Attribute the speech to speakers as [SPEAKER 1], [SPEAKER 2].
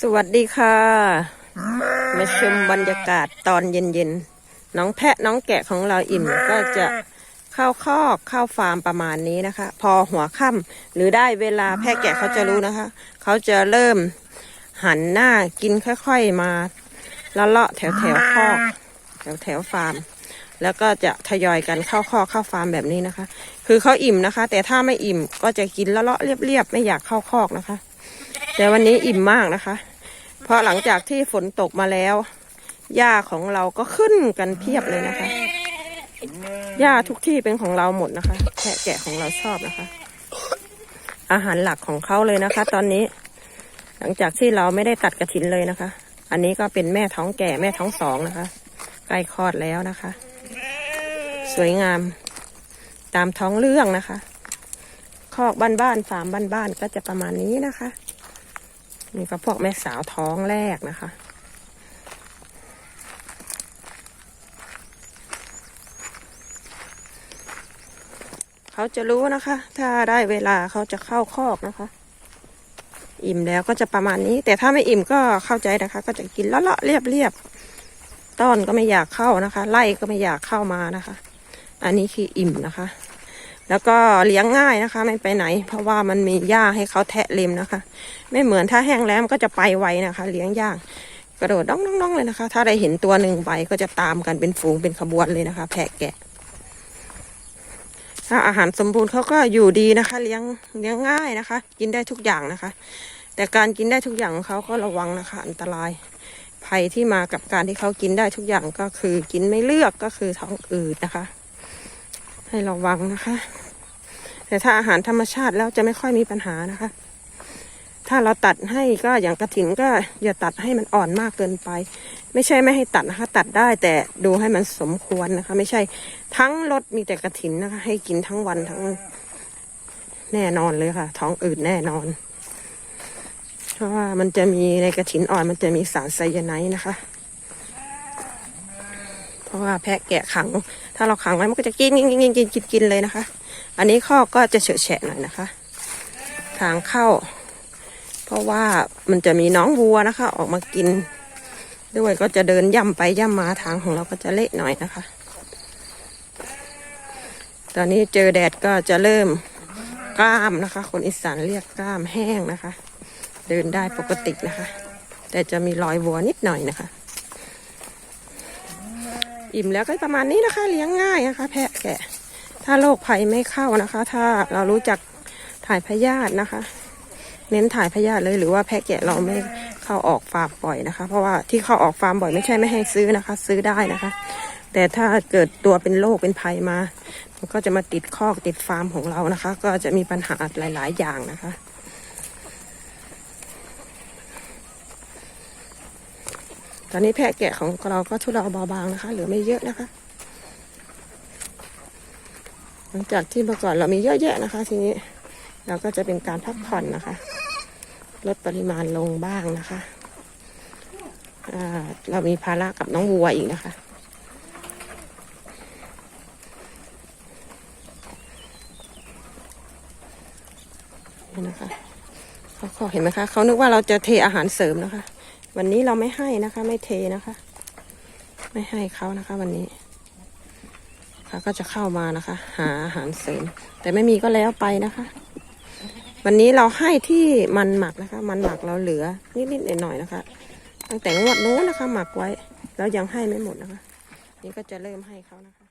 [SPEAKER 1] สวัสดีค่ะ มาชมบรรยากาศตอนเย็นๆ น้องแพะน้องแกะของเราอิ่มก็จะเข้าคอกเข้าฟาร์มประมาณนี้นะคะ พอหัวค่ำหรือได้เวลาแพะแกะเขาจะรู้นะคะ เขาจะเริ่มหันหน้ากินค่อยๆมาละเลาะแถวแถวๆคอกแถวแถวๆฟาร์ม แล้วก็จะทยอยกันเข้าคอกเข้าฟาร์มแบบนี้นะคะ คือเขาอิ่มนะคะ แต่ถ้าไม่อิ่มก็จะกินละเลาะเรียบๆไม่อยากเข้าคอกนะคะ แต่วันนี้อิ่มมากนะคะ เพราะหลังจากที่ฝนตกมาแล้วหญ้าของเราก็ขึ้นกันเพียบเลยนะคะหญ้าทุกที่เป็นของเราหมดนะคะแพะแกะของเราชอบนะคะ อาหารหลักของเขาเลยนะคะ ตอนนี้ หลังจากที่เราไม่ได้ตัดกระถินเลยนะคะ อันนี้ก็เป็นแม่ท้องแก่แม่ท้องสองนะคะใกล้คลอดแล้วนะคะ สวยงามตามท้องเรื่องนะคะคอกบ้านๆฟามบ้านๆก็จะประมาณนี้นะคะ นี่ก็พวกแม่สาวท้องแรกนะคะ เขาจะรู้นะคะ ถ้าได้เวลาเขาจะเข้าคอกนะคะ อิ่มแล้วก็จะประมาณนี้ แต่ถ้าไม่อิ่มก็เข้าใจนะคะ ก็จะกินเลาะๆเรียบๆต้อนก็ไม่อยากเข้านะคะ ไล่ก็ไม่อยากเข้ามานะคะ อันนี้คืออิ่มนะคะ แล้วก็เลี้ยงง่ายนะคะ ไม่ไปไหน เพราะว่ามันมีหญ้าให้เขาแทะเล็มนะคะ ไม่เหมือนถ้าแห้งแล้วมันก็จะไปไวนะคะ เลี้ยงยากกระโดดน้องๆเลยนะคะ ถ้าได้เห็นตัวหนึ่งไปก็จะตามกันเป็นฝูงเป็นขบวนเลยนะคะ แพะแกะ ถ้าอาหารสมบูรณ์เขาก็อยู่ดีนะคะ เลี้ยงเลี้ยงง่ายนะคะ กินได้ทุกอย่างนะคะ แต่การกินได้ทุกอย่างของเขาก็ระวังนะคะ อันตรายภัยที่มากับการที่เขากินได้ทุกอย่างก็คือ กินไม่เลือกก็คือท้องอืดนะคะ ให้ระวังนะคะ แต่ถ้าอาหารธรรมชาติแล้วจะไม่ค่อยมีปัญหานะคะ ถ้าเราตัดให้ก็อย่างกระถินก็อย่าตัดให้มันอ่อนมากเกินไป ไม่ใช่ไม่ให้ตัดนะคะ ตัดได้แต่ดูให้มันสมควรนะคะ ไม่ใช่ทั้งรถมีแต่กระถินนะคะ ให้กินทั้งวันทั้งแน่นอนเลยค่ะ ท้องอืดแน่นอน เพราะว่ามันจะมีในกระถินอ่อนมันจะมีสารไซยาไนด์นะคะ ราะว่าแพะแกะขัง ถ้าเราขังไว้มันก็จะกินกินกินกินกินกินกินเลยนะคะ อันนี้ข้อก็จะเฉอะแฉะหน่อยนะคะ ทางเข้า เพราะว่ามันจะมีน้องวัวนะคะ ออกมากิน ด้วยก็จะเดินย่ำไปย่ำมาทางของเราก็จะเละหน่อยนะคะ ตอนนี้เจอแดดก็จะเริ่มกล้ามนะคะ คนอีสานเรียกกล้ามแห้งนะคะ เดินได้ปกตินะคะ แต่จะมีรอยวัวนิดหน่อยนะคะ อิ่มแล้วก็ประมาณนี้นะคะ เลี้ยงง่ายนะคะ แพะแกะ ถ้าโรคภัยไม่เข้านะคะ ถ้าเรารู้จักถ่ายพยาธินะคะ เน้นถ่ายพยาธิเลยหรือว่าแพะแกะเราไม่เข้าออกฟาร์มบ่อยนะคะ เพราะว่าที่เข้าออกฟาร์มบ่อยไม่ใช่ไม่ให้ซื้อนะคะ ซื้อได้นะคะ แต่ถ้าเกิดตัวเป็นโรคเป็นภัยมามันก็จะมาติดคอกติดฟาร์มของเรานะคะ ก็จะมีปัญหาหลาย ๆ อย่างนะคะ อนนี้แพะแกะของเราก็ทุเลาเบาบางนะคะ เหลือไม่เยอะนะคะ หลังจากที่เมื่อก่อนเรามีเยอะแยะนะคะ ทีนี้เราก็จะเป็นการพักผ่อนนะคะ ลดปริมาณลงบ้างนะคะเรามีภาระกับน้องวัวอีกนะคะนี่นะคะเขาเห็นไหมคะเขานึกว่าเราจะเทอาหารเสริมนะคะ วันนี้เราไม่ให้นะคะ ไม่เทนะคะ ไม่ให้เขานะคะ วันนี้เขาก็จะเข้ามานะคะ หาอาหารเสริม แต่ไม่มีก็แล้วไปนะคะ วันนี้เราให้ที่มันหมักนะคะ มันหมักเราเหลือนิดๆหน่อยๆนะคะ ตั้งแต่งวดนู้นนะคะ หมักไว้ แล้วยังให้ไม่หมดนะคะ นี่ก็จะเริ่มให้เขานะคะ